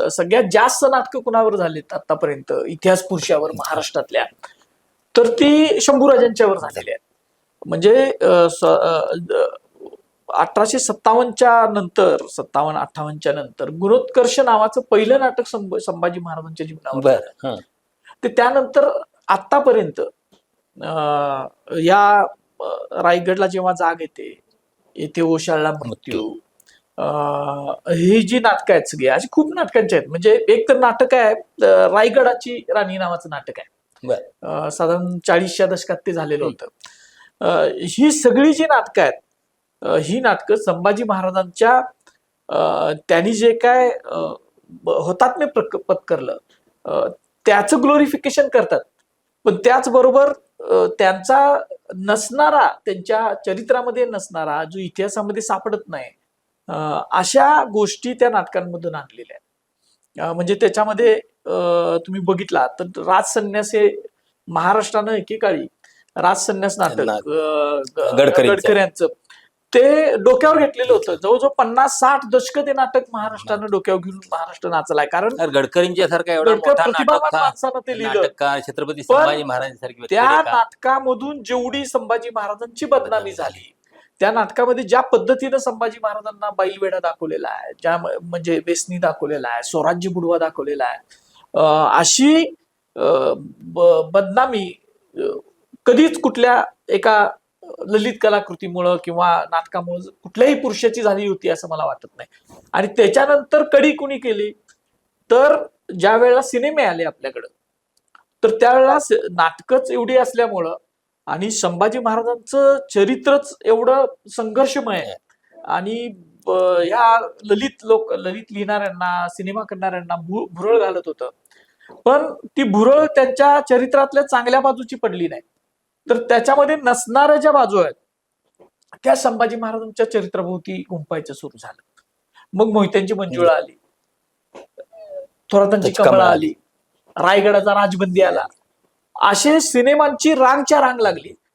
सगळ्यात जास्त नाटकं कुणावर झालीत आतापर्यंत? इतिहास पुरुषावर महाराष्ट्रातल्या. तर ती शंभूराजांच्यावर झालेली आहेत. म्हणजे अठराशे सत्तावन्नच्या नंतर सत्तावन्न अठ्ठावन्नच्या नंतर गुणोत्कर्ष नावाचं पहिलं नाटक संभ- संभाजी महाराजांच्या जीवनावर. ते त्यानंतर आतापर्यंत अं, या रायगडला जेव्हा जाग येते येथे ओशाळला मृत्यू. ही जी नाटकं आहेत सगळी अशी खूप नाटकांची आहेत. म्हणजे एक तर नाटक आहे रायगडाची राणी नावाचं नाटक आहे. साधारण चाळीसच्या दशकात ते झालेलं होतं. ही सगळी जी नाटकं आहेत ही नाटकं संभाजी महाराजांच्या त्यांनी जे काय हुतात्म्य प्रक- पत्करलं त्याचं ग्लोरिफिकेशन करतात. पण त्याचबरोबर त्यांचा नसणारा त्यांच्या चरित्रामध्ये नसणारा जो इतिहासामध्ये सापडत नाही अशा गोष्टी त्या नाटकांमधून आणलेल्या आहेत. म्हणजे त्याच्यामध्ये तुम्ही बघितला तर राजसन्यास हे महाराष्ट्रानं एकेकाळी राजसन्यास नाटक नाट- अं, ग- गडकरींचं. गडकऱ्यांचं ते डोक्यावर घेतलेलं होतं. जवळजवळ पन्नास साठ दशक ते नाटक महाराष्ट्रानं डोक्यावर घेऊन महाराष्ट्र नाचलाय कारण गडकरींच्या सारखा गडकर ते लिहिलं. छत्रपती संभाजी महाराजांसारखी त्या? नाटकामधून जेवढी संभाजी महाराजांची बदनामी झाली त्या नाटकामध्ये ज्या पद्धतीनं संभाजी महाराजांना बैलवेडा दाखवलेला आहे ज्या म्हणजे बेसनी दाखवलेला आहे स्वराज्य बुडवा दाखवलेला आहे अशी बदनामी कधीच कुठल्या एका ललित कलाकृतीमुळं किंवा नाटकामुळं कुठल्याही पुरुषाची झाली होती असं मला वाटत नाही. आणि त्याच्यानंतर कडी कुणी केली तर ज्या वेळेला सिनेमे आले आपल्याकडं तर त्यावेळेला नाटकच एवढी असल्यामुळं आणि संभाजी महाराजांचं चरित्रच एवढं संघर्षमय आहे. आणि ह्या ललित लोक ललित लिहिणाऱ्यांना सिनेमा करणाऱ्यांना भुरळ घालत होतं. पण ती भुरळ त्यांच्या चरित्रातल्या चांगल्या बाजूची पडली नाही. तर त्याच्यामध्ये नसणाऱ्या ज्या बाजू आहेत त्या संभाजी महाराजांच्या चरित्राभोवती गुंपायचं सुरू झालं. मग मोहित्यांची मंजुळा आली. थोरातांची कमळा आली. रायगडाचा राजबंदी आला. असे सिनेमांची रांगच्या रांग लागली.